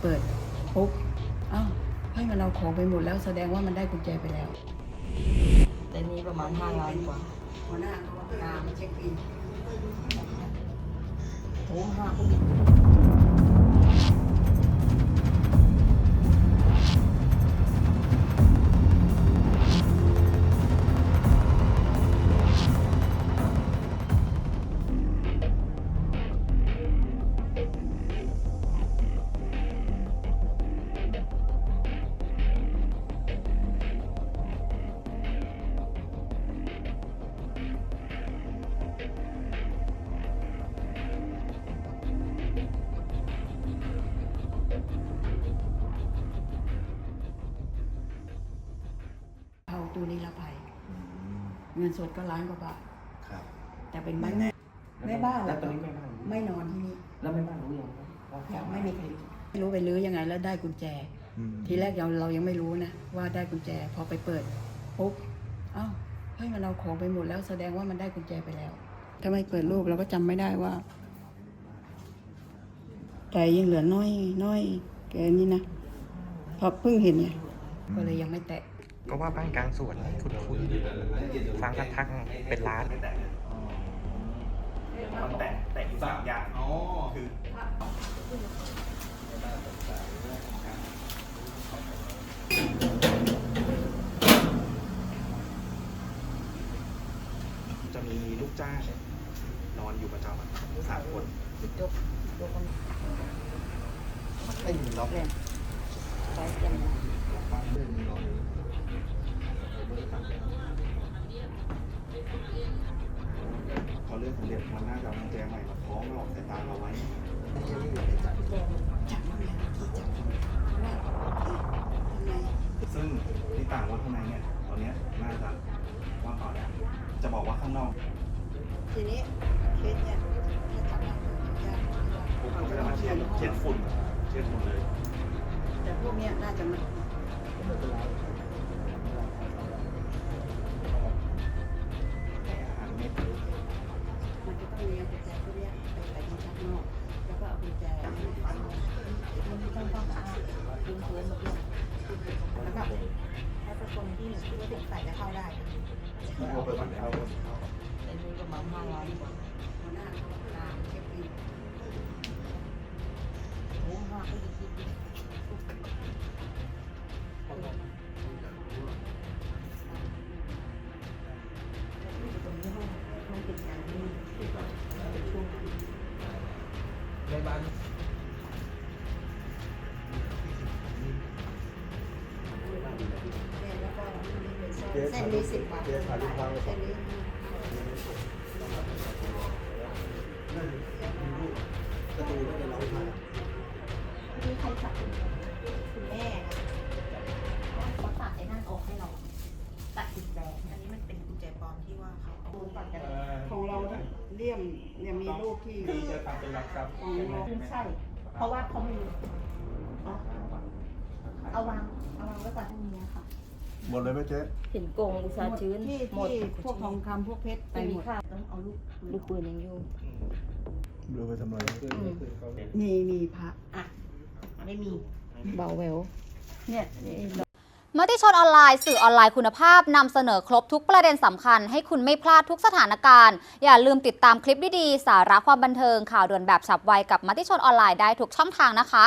เปิดปุ๊บอ้าวให้มันเอาของไปหมดแล้วแสดงว่ามันได้กุญแจไปแล้ว แต่นี้ประมาณ5ล้านกว่าหัวหน้าเขาก็ตามมาเช็คบินโอ้ห้าคน ตูนิรภัยเงินสดก็ล้านกว่าบาท ครับแต่เป็นแม่แม่แม่บ้านแล้วตอนนี้แม่บ้านไม่นอนที่นี่แล้วแม่บ้านรู้ยังว่ายังไม่มีใครไม่รู้ไปรื้อยังไงแล้วได้กุญแจ อืมทีแรกเราเรายังไม่รู้นะว่าได้กุญแจพอไปเปิดปุ๊บอ้าวให้มันเอาของไปหมดแล้วแสดงว่ามันได้กุญแจไปแล้ว ถ้าไม่เปิดรูปเราก็จำไม่ได้ว่า แต่ยังเหลือน้อยน้อยแกนี่นะเพอเพิ่งเห็นไงก็เลยยังไม่แตะ ก็ว่าบ้านกลางสวนคุณคุณฟังสักพักเป็นร้านมันแตะแตะอยู่สามอย่างอ๋อคือจะมีลูกจ้างนอนอยู่ประจำอะสามคนยกยกมันไม่มล็อกแรงไปยั งเขาเรื่องของเด็กมันน่าจะเอากุญแจใหม่มาคล้องหลอกสายตาเราไว้จับมาเนี่ยที่จับว่าทำไมซึ่งที่ต่างว่าข้างในเนี่ยตอนเนี้ยน่าจะว่าก่อนเนี่ยจะบอกว่าข้างนอกทีนี้เคสเนี่ยถ้าจับได้ยากพวกเขาก็จะมาเช็ดเช็ดฝุ่นเช็ดฝุ่นเลย แต่พวกเนี้ยน่าจะไม่ คนที่ที่ว่าเด็กใส่จะเข้าได้เอาไปก่อนเอาแต่นี้ประมาณ5ล้านกว่าหน้าเขาก็ตาเช็คบินโอ้ห้าคนคิดต เส้นนี้สิบบาทเส้นนี้ที่ใครจับคุณแม่เขาตัดไอ้นั่นออกให้เรา ตัดกุญแจอันนี้มันเป็นกุญแจปลอมที่ว่าเขาเอาตัดกันของเราเนี่ยเลี่ยมเนี่ยมีรูปที่คือจะทำเป็นรักทรัพย์ของเราใช่ เพราะว่าเขามีเอเอาวางเอาวางไว้ก่อนที่นี้ค่ะ หมดเลยไหมเจ๊ เห็นกงอุตสาห์ชื้นที่หมดที่พวกทองคำพวกเพชรไปไม่หมีมดค่าต้องเอาลูกลูกปืนยังอยู่ดูไปทำไมมีมีพระอะไม่มีเบาแววเนี่ยนี่มติชนออนไลน์สื่อออนไลน์คุณภาพนำเสนอครบทุกประเด็นสำคัญ ให้คุณไม่พลาดทุกสถานการณ์ อย่าลืมติดตามคลิปดีๆ สาระความบันเทิงข่าวด่วนแบบฉับไวกับมติชนออนไลน์ได้ทุกช่องทางนะคะ